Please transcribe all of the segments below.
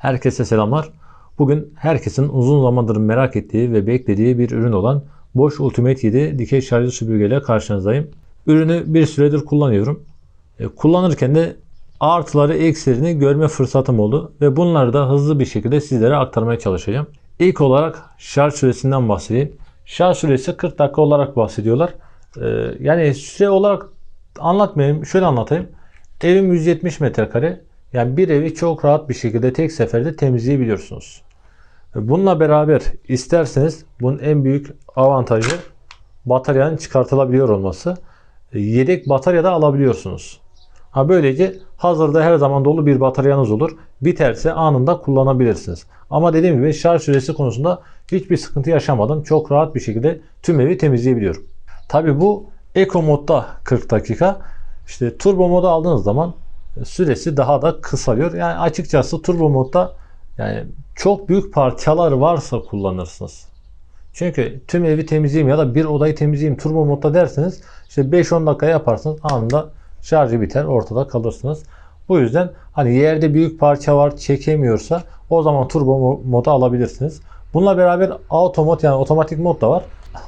Herkese selamlar. Bugün herkesin uzun zamandır merak ettiği ve beklediği bir ürün olan Bosch Ultimate 7 dikey şarjlı süpürgeyle karşınızdayım. Ürünü bir süredir kullanıyorum. E, Kullanırken de artıları eksilerini görme fırsatım oldu ve bunları da hızlı bir şekilde sizlere aktarmaya çalışacağım. İlk olarak şarj süresinden bahsedeyim. Şarj süresi 40 dakika olarak bahsediyorlar. E, Yani süre olarak anlatmayayım. Şöyle anlatayım. Evim 170 metrekare. Yani bir evi çok rahat bir şekilde tek seferde temizleyebiliyorsunuz. Bununla beraber isterseniz bunun en büyük avantajı bataryanın çıkartılabiliyor olması. Yedek batarya da alabiliyorsunuz. Ha böylece hazırda her zaman dolu bir bataryanız olur. Biterse anında kullanabilirsiniz. Ama dediğim gibi şarj süresi konusunda hiçbir sıkıntı yaşamadım. Çok rahat bir şekilde tüm evi temizleyebiliyorum. Tabi bu Eco modda 40 dakika. İşte turbo modu aldığınız zaman süresi daha da kısalıyor. Yani açıkçası turbo modda yani çok büyük parçalar varsa kullanırsınız. Çünkü tüm evi temizleyeyim ya da bir odayı temizleyeyim turbo modda derseniz işte 5-10 dakika yaparsınız anında şarjı biter ortada kalırsınız. Bu yüzden hani yerde büyük parça var çekemiyorsa o zaman turbo mo- moda alabilirsiniz. Bununla beraber auto mod yani otomatik mod da var.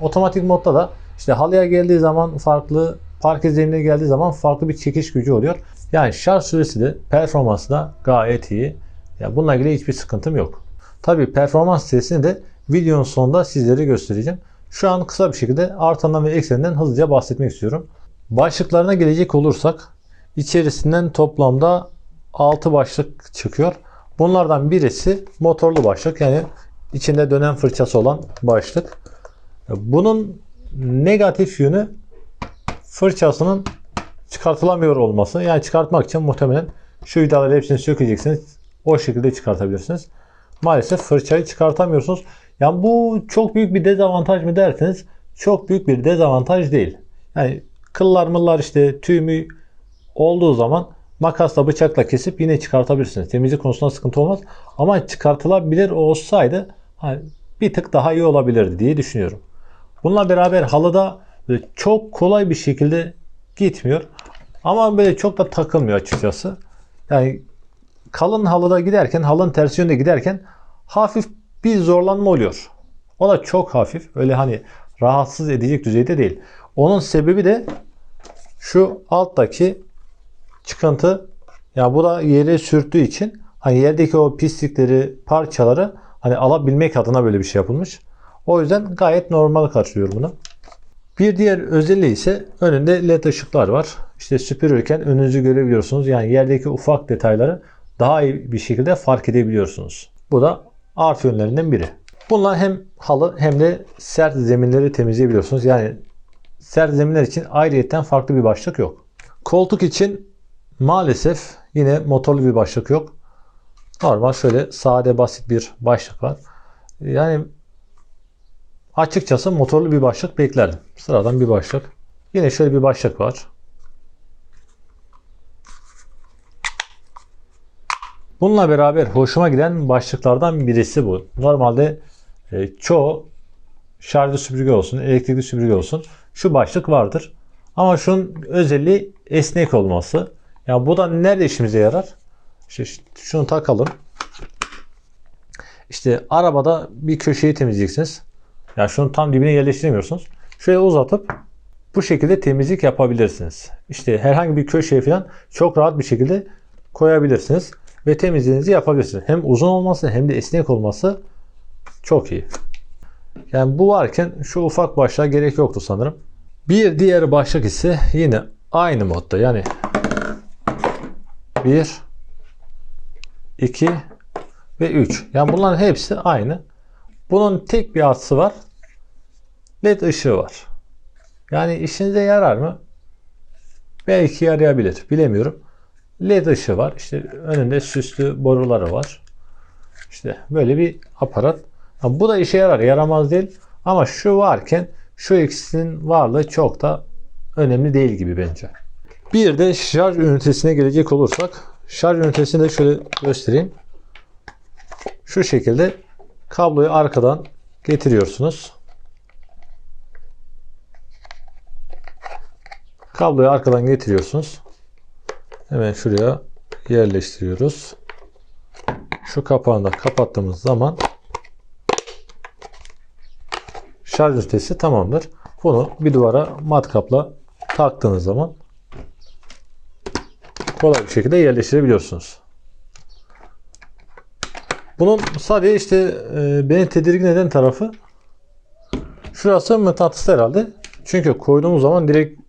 Otomatik modda da işte halıya geldiği zaman farklı, parke zeminine geldiği zaman farklı bir çekiş gücü oluyor. Yani şarj süresi de performansı da gayet iyi. Ya bununla ilgili hiçbir sıkıntım yok. Tabii performans sitesini de videonun sonunda sizlere göstereceğim. Şu an kısa bir şekilde artandan ve ekseninden hızlıca bahsetmek istiyorum. Başlıklarına gelecek olursak içerisinden toplamda 6 başlık çıkıyor. Bunlardan birisi motorlu başlık yani içinde dönen fırçası olan başlık. Bunun negatif yönü fırçasının çıkartılamıyor olması. Yani çıkartmak için muhtemelen şu vidaları hepsini sökeceksiniz. O şekilde çıkartabilirsiniz. Maalesef fırçayı çıkartamıyorsunuz. Yani bu çok büyük bir dezavantaj mı derseniz çok büyük bir dezavantaj değil. Yani kıllar mıllar işte tüy olduğu zaman makasla bıçakla kesip yine çıkartabilirsiniz. Temizlik konusunda sıkıntı olmaz. Ama çıkartılabilir olsaydı hani bir tık daha iyi olabilirdi diye düşünüyorum. Bununla beraber halıda böyle çok kolay bir şekilde gitmiyor. Ama böyle çok da takılmıyor açıkçası. Yani kalın halıda giderken, halının tersi yönde giderken hafif bir zorlanma oluyor. O da çok hafif. Öyle hani rahatsız edecek düzeyde değil. Onun sebebi de şu alttaki çıkıntı. Ya bu da yere sürttüğü için hani yerdeki o pislikleri, parçaları hani alabilmek adına böyle bir şey yapılmış. O yüzden gayet normal karşılıyorum bunu. Bir diğer özelliği ise önünde led ışıklar var. İşte süpürürken önünüzü görebiliyorsunuz. Yani yerdeki ufak detayları daha iyi bir şekilde fark edebiliyorsunuz. Bu da artı yönlerinden biri. Bunlar hem halı hem de sert zeminleri temizleyebiliyorsunuz. Yani sert zeminler için ayrıyetten farklı bir başlık yok. Koltuk için maalesef yine motorlu bir başlık yok. Normal şöyle sade basit bir başlık var. Yani açıkçası motorlu bir başlık beklerdim. Sıradan bir başlık. Yine şöyle bir başlık var. Bununla beraber hoşuma giden başlıklardan birisi bu. Normalde e, çoğu şarjlı süpürge olsun, elektrikli süpürge olsun şu başlık vardır. Ama şunun özelliği esnek olması. Ya bu da nerede işimize yarar? İşte şunu takalım. İşte arabada bir köşeyi temizleyeceksiniz. Ya şunu tam dibine yerleştiremiyorsunuz. Şöyle uzatıp bu şekilde temizlik yapabilirsiniz. İşte herhangi bir köşeye falan çok rahat bir şekilde koyabilirsiniz ve temizliğinizi yapabilirsiniz. Hem uzun olması hem de esnek olması çok iyi. Yani bu varken şu ufak başlığa gerek yoktu sanırım. Bir diğer başlık ise yine aynı modda yani 1 2 ve 3. Yani bunların hepsi aynı. Bunun tek bir artısı var. LED ışığı var. Yani işinize yarar mı? Belki yarayabilir. Bilemiyorum. LED ışığı var. İşte önünde süslü boruları var. İşte böyle bir aparat. Ha, bu da işe yarar. Yaramaz değil. Ama şu varken şu ikisinin varlığı çok da önemli değil gibi bence. Bir de şarj ünitesine gelecek olursak şarj ünitesini de şöyle göstereyim. Şu şekilde kabloyu arkadan getiriyorsunuz. Kabloyu arkadan getiriyorsunuz. Hemen şuraya yerleştiriyoruz. Şu kapağını da kapattığımız zaman şarj ünitesi tamamdır. Bunu bir duvara matkapla taktığınız zaman kolay bir şekilde yerleştirebiliyorsunuz. Bunun sadece işte e, beni tedirgin eden tarafı şurası mıknatıs herhalde. Çünkü koyduğumuz zaman direkt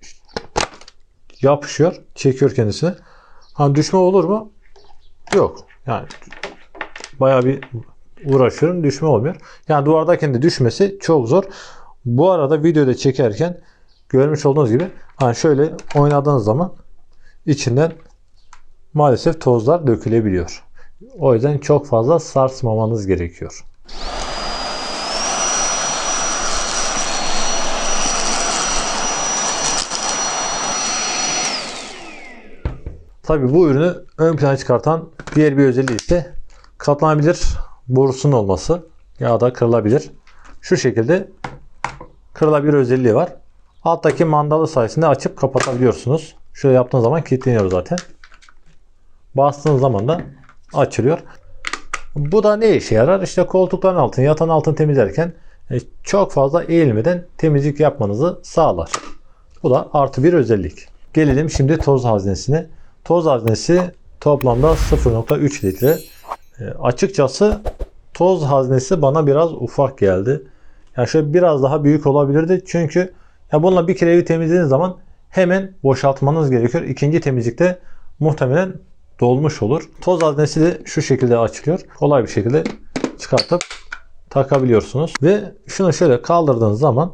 yapışıyor, çekiyor kendisini. Ha düşme olur mu? Yok. Yani bayağı bir uğraşıyorum. Düşme olmuyor. Yani duvardayken de düşmesi çok zor. Bu arada videoda çekerken görmüş olduğunuz gibi hani şöyle oynadığınız zaman içinden maalesef tozlar dökülebiliyor. O yüzden çok fazla sarsmamanız gerekiyor. Tabii bu ürünü ön plana çıkartan diğer bir özelliği ise katlanabilir borusunun olması ya da kırılabilir. Şu şekilde kırılabilir özelliği var. Alttaki mandalı sayesinde açıp kapatabiliyorsunuz. Şöyle yaptığınız zaman kilitleniyor zaten. Bastığınız zaman da açılıyor. Bu da ne işe yarar? İşte koltukların altını, yatan altını temizlerken e, çok fazla eğilmeden temizlik yapmanızı sağlar. Bu da artı bir özellik. Gelelim şimdi toz haznesine. Toz haznesi toplamda 0.3 litre. E, açıkçası toz haznesi bana biraz ufak geldi. Yani şöyle biraz daha büyük olabilirdi. Çünkü ya bununla bir kere temizlediğiniz zaman hemen boşaltmanız gerekiyor. İkinci temizlikte muhtemelen dolmuş olur. Toz haznesi de şu şekilde açılıyor. Kolay bir şekilde çıkartıp takabiliyorsunuz. Ve şunu şöyle kaldırdığınız zaman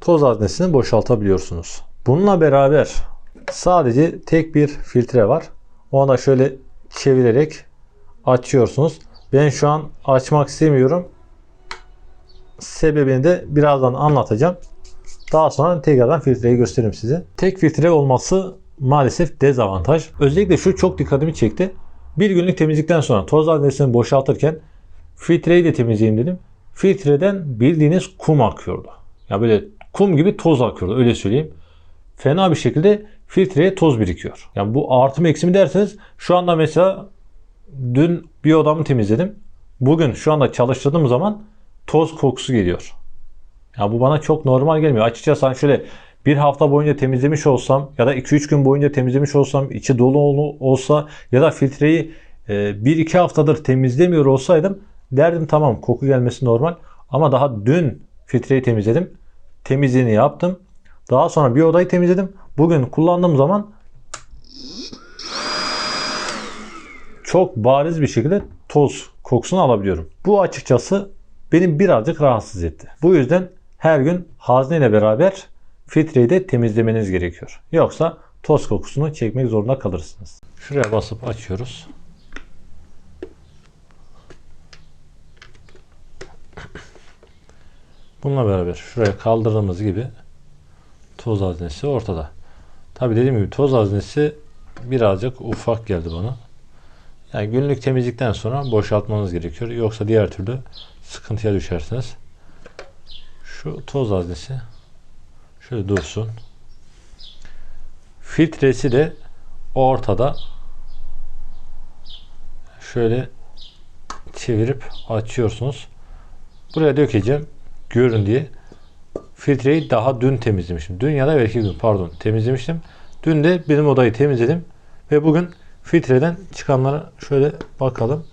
toz haznesini boşaltabiliyorsunuz. Bununla beraber sadece tek bir filtre var. Onu da şöyle çevirerek açıyorsunuz. Ben şu an açmak istemiyorum. Sebebini de birazdan anlatacağım. Daha sonra tekrardan filtreyi gösteririm size. Tek filtre olması maalesef dezavantaj. Özellikle şu çok dikkatimi çekti. Bir günlük temizlikten sonra toz haznesini boşaltırken filtreyi de temizleyeyim dedim. Filtreden bildiğiniz kum akıyordu. Ya böyle kum gibi toz akıyordu öyle söyleyeyim. Fena bir şekilde filtreye toz birikiyor. Yani bu artı mı eksi mi derseniz şu anda mesela dün bir odamı temizledim. Bugün şu anda çalıştırdığım zaman toz kokusu geliyor. Ya bu bana çok normal gelmiyor. Açıkçası hani şöyle bir hafta boyunca temizlemiş olsam ya da 2-3 gün boyunca temizlemiş olsam içi dolu olsa ya da filtreyi 1-2 e, haftadır temizlemiyor olsaydım derdim tamam koku gelmesi normal ama daha dün filtreyi temizledim. Temizliğini yaptım. Daha sonra bir odayı temizledim. Bugün kullandığım zaman çok bariz bir şekilde toz kokusunu alabiliyorum. Bu açıkçası beni birazcık rahatsız etti. Bu yüzden her gün hazne ile beraber filtreyi de temizlemeniz gerekiyor. Yoksa toz kokusunu çekmek zorunda kalırsınız. Şuraya basıp açıyoruz. Bununla beraber şuraya kaldırdığımız gibi toz haznesi ortada. Tabi dediğim gibi toz haznesi birazcık ufak geldi bana. Yani günlük temizlikten sonra boşaltmanız gerekiyor. Yoksa diğer türlü sıkıntıya düşersiniz. Şu toz haznesi şöyle dursun. Filtresi de ortada. Şöyle çevirip açıyorsunuz. Buraya dökeceğim. Görün diye. Filtreyi daha dün temizlemişim. Dün ya da belki gün pardon temizlemiştim. Dün de benim odayı temizledim. Ve bugün filtreden çıkanlara şöyle bakalım.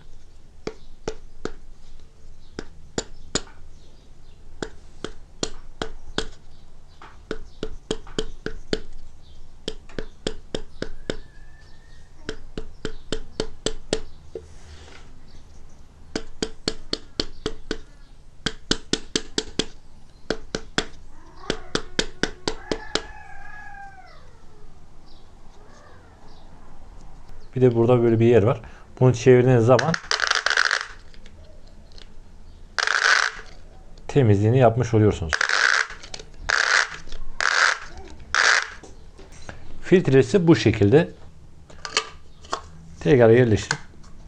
Bir de burada böyle bir yer var. Bunu çevirdiğiniz zaman temizliğini yapmış oluyorsunuz. Filtresi bu şekilde. Tekrar yerleştirip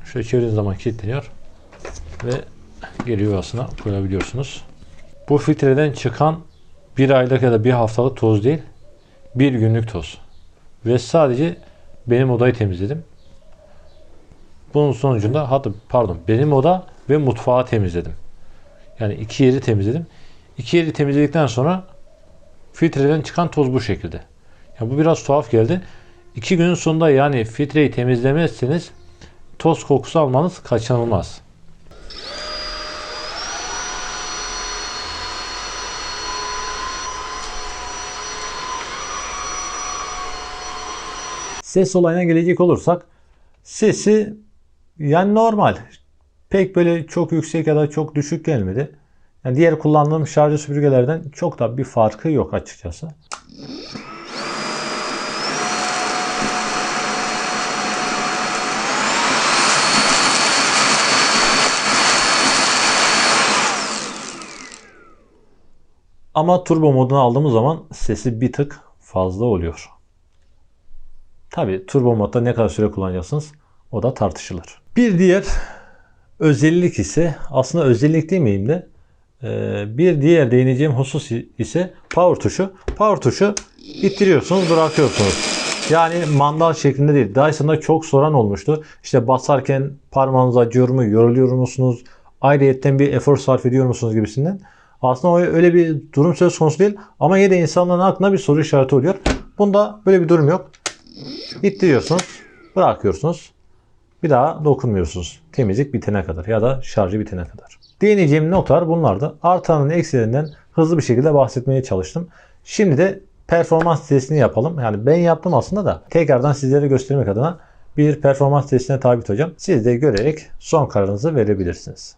şöyle çevirdiğiniz zaman kilitleniyor ve geri yuvasına koyabiliyorsunuz. Bu filtreden çıkan bir aylık ya da bir haftalık toz değil, bir günlük toz. Ve sadece benim odayı temizledim. Bunun sonucunda hatta pardon benim oda ve mutfağı temizledim. Yani iki yeri temizledim. İki yeri temizledikten sonra filtreden çıkan toz bu şekilde. Ya bu biraz tuhaf geldi. İki günün sonunda yani filtreyi temizlemezseniz toz kokusu almanız kaçınılmaz. Ses olayına gelecek olursak sesi yani normal. Pek böyle çok yüksek ya da çok düşük gelmedi. Yani diğer kullandığım şarjlı süpürgelerden çok da bir farkı yok açıkçası. Ama turbo moduna aldığımız zaman sesi bir tık fazla oluyor. Tabi turbo modda ne kadar süre kullanacaksınız o da tartışılır. Bir diğer özellik ise aslında özellik demeyeyim de e, bir diğer değineceğim husus ise power tuşu. Power tuşu ittiriyorsunuz bırakıyorsunuz. Yani mandal şeklinde değil. Dyson'da çok soran olmuştu. İşte basarken parmağınız acıyor mu, yoruluyor musunuz, ayrıyetten bir efor sarf ediyor musunuz gibisinden. Aslında öyle bir durum söz konusu değil. Ama yine de insanların aklına bir soru işareti oluyor. Bunda böyle bir durum yok. İttiriyorsunuz, bırakıyorsunuz. Bir daha dokunmuyorsunuz. Temizlik bitene kadar ya da şarjı bitene kadar. Değineceğim noktalar bunlardı. Artanın eksilerinden hızlı bir şekilde bahsetmeye çalıştım. Şimdi de performans testini yapalım. Yani ben yaptım aslında da tekrardan sizlere göstermek adına bir performans testine tabi tutacağım. Siz de görerek son kararınızı verebilirsiniz.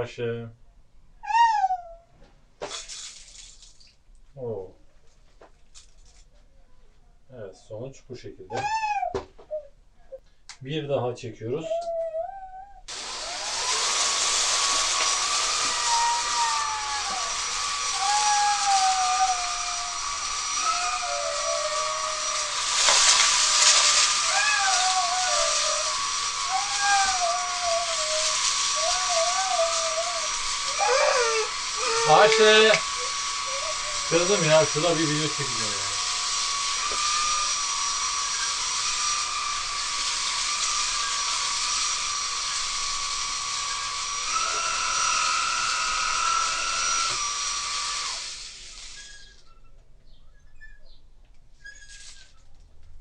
Ayşe. Oo. Evet sonuç bu şekilde. Bir daha çekiyoruz. Ayşe. Kızım ya şurada bir video çekeceğim ya.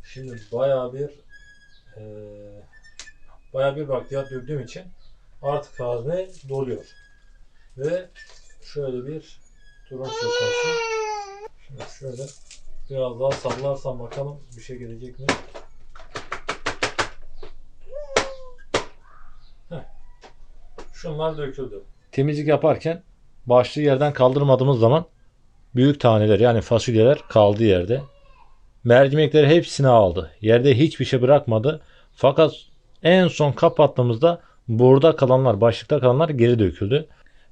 Şimdi bayağı bir eee bayağı bir bakliyat döktüğüm için artık hazne doluyor. Ve şöyle bir söz konusu. Şimdi şöyle biraz daha sallarsam bakalım bir şey gelecek mi? Heh. Şunlar döküldü. Temizlik yaparken başlığı yerden kaldırmadığımız zaman büyük taneler yani fasulyeler kaldı yerde. Mercimekleri hepsini aldı. Yerde hiçbir şey bırakmadı. Fakat en son kapattığımızda burada kalanlar, başlıkta kalanlar geri döküldü.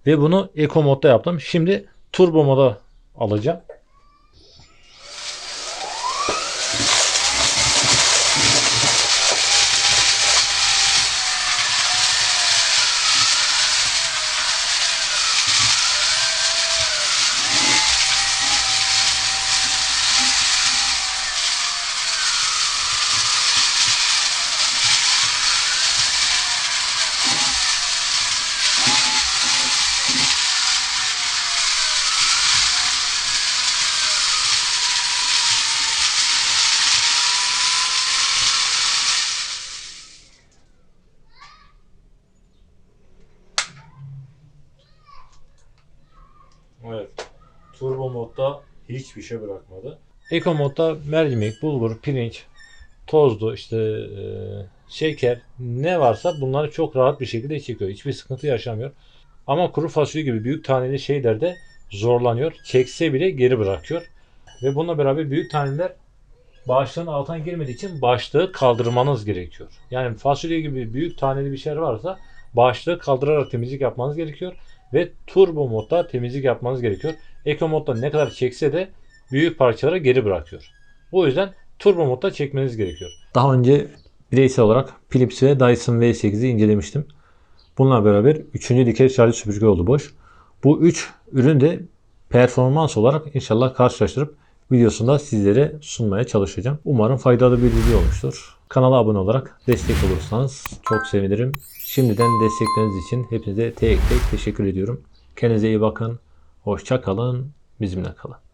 Ve bunu Eco modda yaptım. Şimdi Turbo moda alacağım. Turbo modda hiçbir şey bırakmadı. Eco modda mercimek, bulgur, pirinç, tozlu işte e, şeker ne varsa bunları çok rahat bir şekilde çekiyor. Hiçbir sıkıntı yaşamıyor. Ama kuru fasulye gibi büyük taneli şeylerde zorlanıyor. Çekse bile geri bırakıyor. Ve bununla beraber büyük taneler bağışlığın altına girmediği için başlığı kaldırmanız gerekiyor. Yani fasulye gibi büyük taneli bir şey varsa başlığı kaldırarak temizlik yapmanız gerekiyor. Ve turbo modda temizlik yapmanız gerekiyor. Eco modda ne kadar çekse de büyük parçaları geri bırakıyor. O yüzden turbo modda çekmeniz gerekiyor. Daha önce bireysel olarak Philips ve Dyson V8'i incelemiştim. Bununla beraber 3. dikey şarj süpürge oldu boş. Bu 3 ürün de performans olarak inşallah karşılaştırıp videosunda sizlere sunmaya çalışacağım. Umarım faydalı bir video olmuştur. Kanala abone olarak destek olursanız çok sevinirim. Şimdiden destekleriniz için hepinize tek tek teşekkür ediyorum. Kendinize iyi bakın. Hoşça kalın. Bizimle kalın.